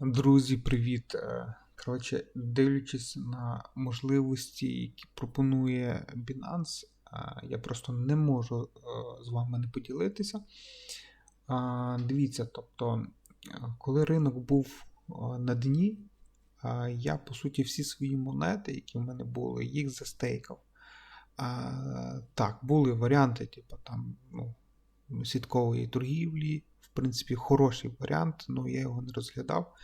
Друзі, привіт! Е, Коротше, дивлячись на можливості, які пропонує Binance, е, я просто не можу е, з вами не поділитися. Дивіться, тобто, коли ринок був на дні, я по суті всі свої монети, які в мене були, їх застейкав. Так, були варіанти, типу там, ну, сіткової торгівлі. Принципі, хороший варіант, але я його не розглядав.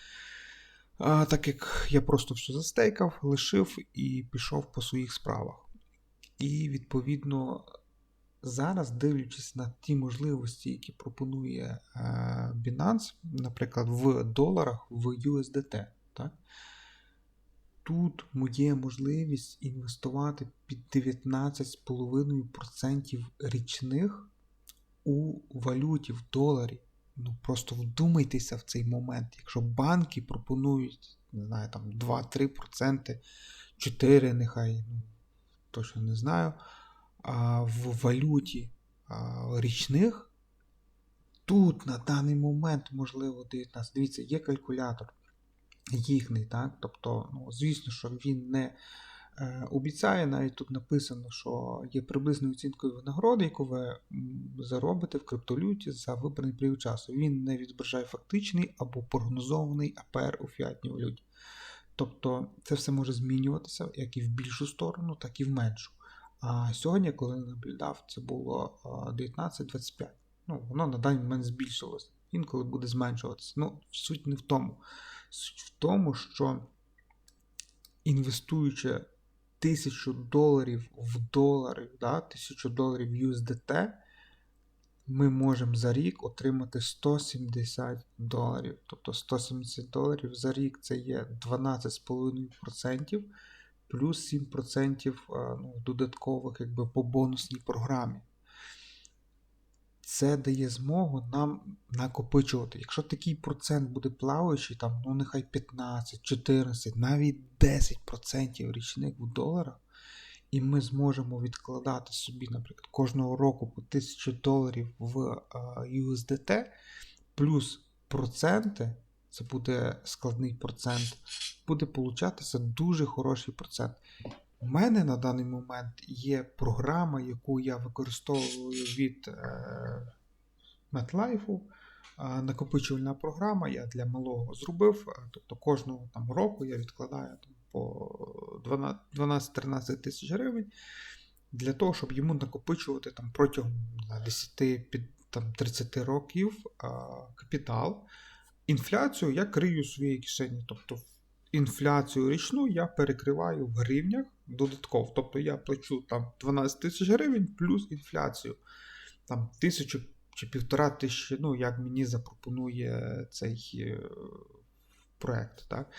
А, Так як я просто все застейкав, лишив і пішов по своїх справах. І відповідно зараз, дивлячись на ті можливості, які пропонує е, Binance, наприклад, в доларах, в USDT, так? тут моє можливість інвестувати під 19,5% річних у валюті, в доларі. Ну просто вдумайтеся в цей момент. Якщо банки пропонують, не знаю, там 2-3%, 4%, нехай, ну, точно не знаю, а в валюті а, річних, тут на даний момент, можливо, 19. Дивіться, є калькулятор їхній, так? Тобто, ну, звісно, що він не обіцяє, навіть тут написано, що є приблизною оцінкою винагороди, яку ви заробите в криптовалюті за вибраний період часу. Він не відображає фактичний або прогнозований АПР у фіатній валюті. Тобто це все може змінюватися як і в більшу сторону, так і в меншу. А сьогодні, коли я наблюдав, це було е, 19-25. Ну, воно на даний момент збільшилось. Інколи буде зменшуватися. Ну, суть не в тому. Суть в тому, що інвестуючи тисячу доларів в долари, да, тисячу доларів в USDT, ми можемо за рік отримати 170 доларів. Тобто 170 доларів за рік це є 12,5% плюс 7% е, ну, додаткових якби, по бонусній програмі. Це дає змогу нам накопичувати. Якщо такий процент буде плаваючий, там, ну нехай 15, 14, навіть 10% річних в доларах, і ми зможемо відкладати собі, наприклад, кожного року по 1000 доларів в е, USDT, плюс проценти, це буде складний процент, буде получатися дуже хороший процент. У мене на даний момент є програма, яку я використовую від е, MetLife. Е, Накопичувальна програма я для малого зробив. е, Тобто кожного там року я відкладаю там, по 12 12-13 тисяч гривень для того, щоб йому накопичувати там, протягом не знаю, 10 під, там, 30 років е, капітал. Інфляцію я крию у своїй кишені. Тобто інфляцію річну я перекриваю в гривнях додатково. Тобто я плачу там 12 тисяч гривень плюс інфляцію. Там тисячу чи півтора тисячі, ну, як мені запропонує цей е, проект. Так?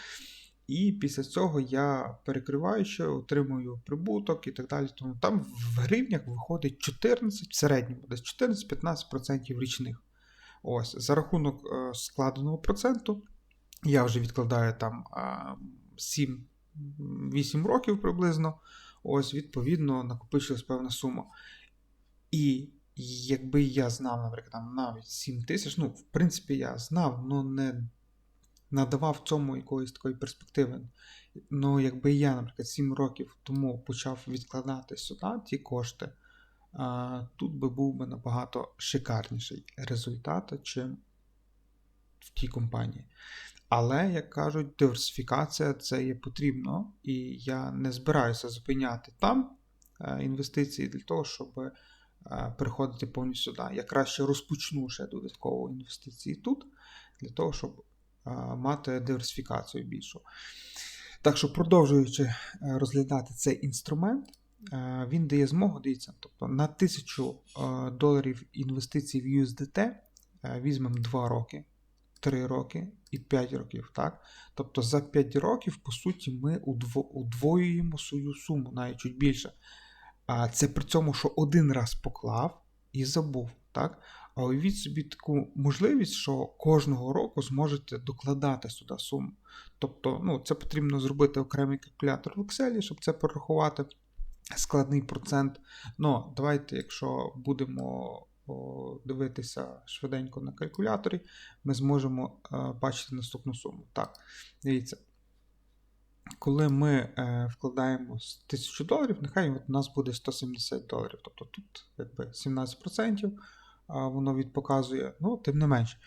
І після цього я перекриваю ще, отримую прибуток і так далі. Тому там в гривнях виходить 14 в середньому, десь 14-15% річних. Ось, За рахунок е, складеного проценту я вже відкладаю там 7-8 років приблизно. Ось, відповідно, накопичилась певна сума. І якби я знав, наприклад, там навіть 7 тисяч, ну, в принципі, я знав, але не надавав цьому якоїсь такої перспективи. Ну, якби я, наприклад, 7 років тому почав відкладати сюди ті кошти, тут би був би набагато шикарніший результат, чим в тій компанії. Але, як кажуть, диверсифікація це є потрібно, і я не збираюся зупиняти там е, інвестиції для того, щоб е, переходити повністю сюди. Я краще розпочну ще додатково інвестиції тут, для того, щоб е, мати диверсифікацію більшу. Так що, продовжуючи розглядати цей інструмент, він дає змогу, дивіться, тобто на 1000 доларів інвестицій в USDT візьмемо 2 роки. 3 роки і 5 років. так? Тобто за 5 років, по суті, ми удвоюємо свою суму, навіть чуть більше. А це при цьому, що один раз поклав і забув. так? А уявіть собі таку можливість, що кожного року зможете докладати сюди суму. Тобто, ну, це потрібно зробити окремий калькулятор в Excel, щоб це порахувати складний процент. Ну, давайте, якщо будемо подивитися швиденько на калькуляторі, ми зможемо е, бачити наступну суму. Так, дивіться. Коли ми е, вкладаємо 1000 доларів, нехай у нас буде 170 доларів. Тобто тут якби 17% а, воно від показує, ну, тим не менше.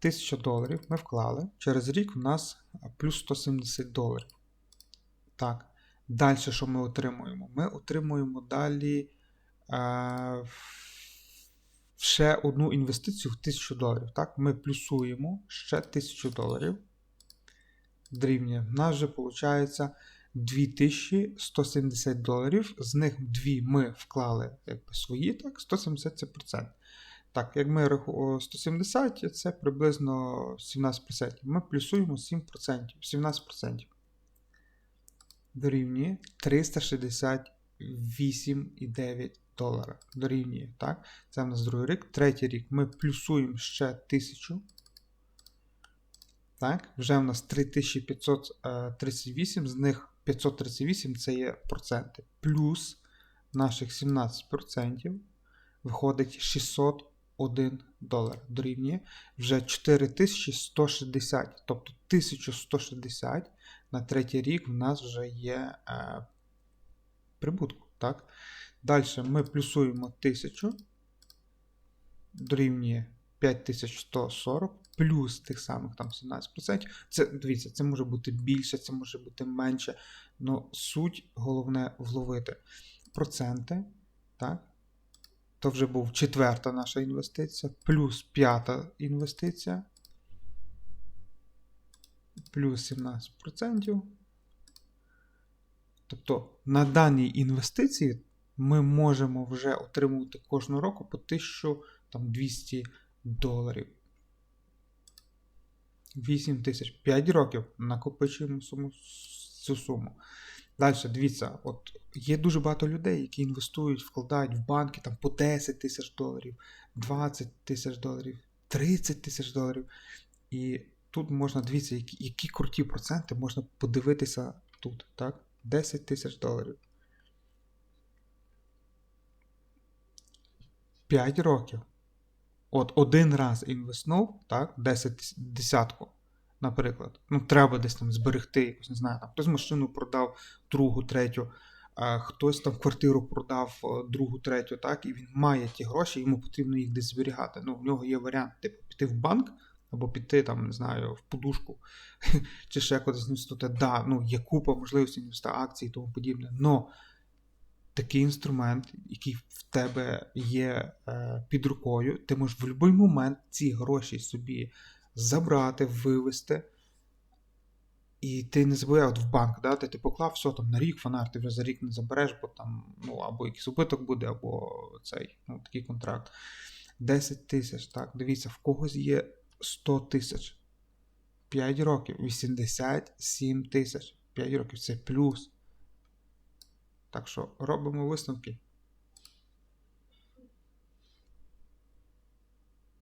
1000 доларів ми вклали. Через рік у нас плюс 170 доларів. Так. Далі, що ми отримуємо? Ми отримуємо далі е, ще одну інвестицію в 1000 доларів. Так? Ми плюсуємо ще 1000 доларів. Дорівнює. В нас вже виходить 2170 доларів. З них дві ми вклали якби, свої, так, 170 це процент. Так, як ми рахуємо 170, це приблизно 17%. Ми плюсуємо 7%, 17%. Дорівнює 368,9 долара. Дорівнює, так? Це в нас другий рік. Третій рік ми плюсуємо ще 1000. Так, вже в нас 3538, з них 538 це є проценти. Плюс наших 17% виходить 601 долар. Дорівнює вже 4160. Тобто 1160 на третій рік в нас вже є е, прибутку. Так? Далі ми плюсуємо 1000, дорівнює 5140 плюс тих самих там 17%. Це, дивіться, це може бути більше, це може бути менше. але суть головне вловити проценти. так? То вже був четверта наша інвестиція, плюс п'ята інвестиція, плюс 17%. Тобто на даній інвестиції ми можемо вже отримувати кожного року по 1200 доларів. 8 тисяч 5 років накопичуємо суму, цю суму. Далі, дивіться, от є дуже багато людей, які інвестують, вкладають в банки там по 10 тисяч доларів, 20 тисяч доларів, 30 тисяч доларів. І тут можна дивіться, які, які круті проценти можна подивитися тут. так? 10 тисяч доларів. 5 років. От один раз інвестнув, так, 10 десятку, наприклад. Ну, треба десь там зберегти, якось, не знаю, там хтось машину продав другу, третю, а хтось там квартиру продав другу, третю, так, і він має ті гроші, йому потрібно їх десь зберігати. Ну, в нього є варіант, типу, піти в банк. Або піти, там, не знаю, в подушку, чи ще кудись інвестувати. Да, ну, є купа можливостей інвестувати акцій і тому подібне. Но такий інструмент, який в тебе є е, під рукою, ти можеш в будь-який момент ці гроші собі забрати, вивести. І ти не забувай от в банк, да, ти, ти поклав все там на рік фонар, ти вже за рік не забереш, бо там ну, або якийсь убиток буде, або цей ну, такий контракт. 10 тисяч. так, Дивіться, в когось є 100 тисяч. 5 років, 87 тисяч. 5 років це плюс. Так що робимо висновки.